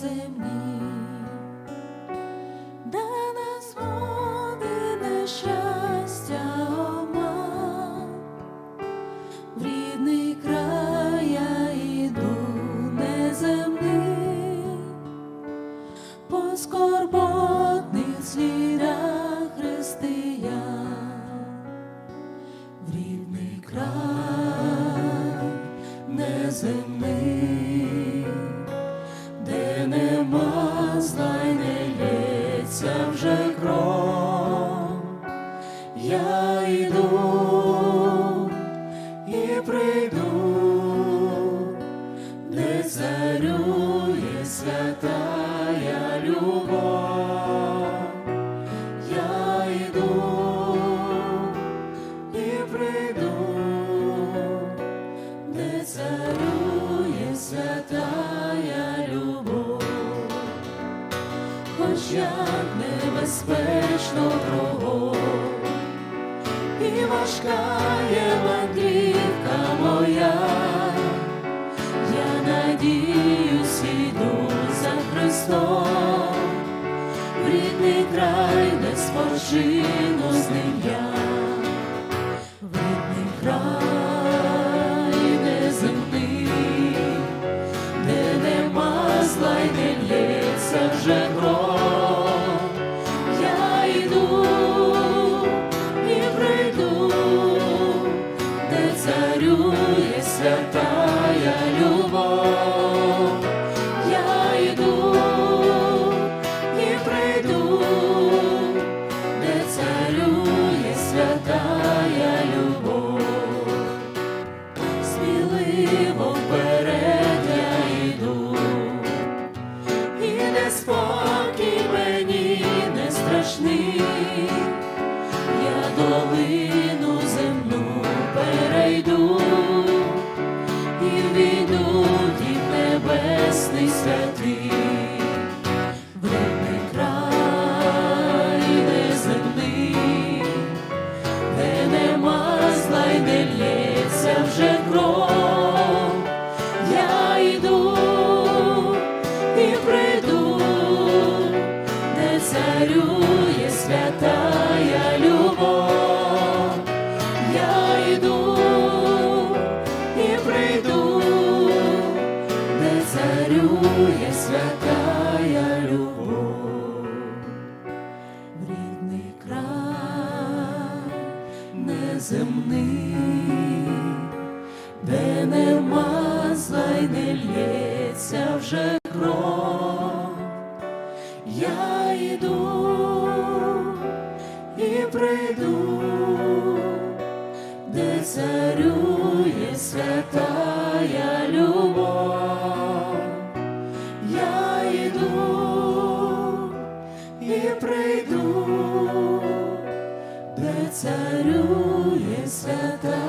земні, де не згоди, де щастя обман, в рідний край я йду неземний, слідах християн, в рідний край неземний, лється вже кров, я йду і прийду, хоч як небезпечно кругом, і важка є мандрівка моя, я надіюсь, іду за Христом, в рідний край, де спочину з ним я, в рідний край неземний, де нема зла не лється вже царює святая любов, я йду і прийду, де царює святая любов, в рідний край неземний, де нема зла й не лється вже кров, я йду і прийду, де царює святая любов, я йду і прийду, де царює свята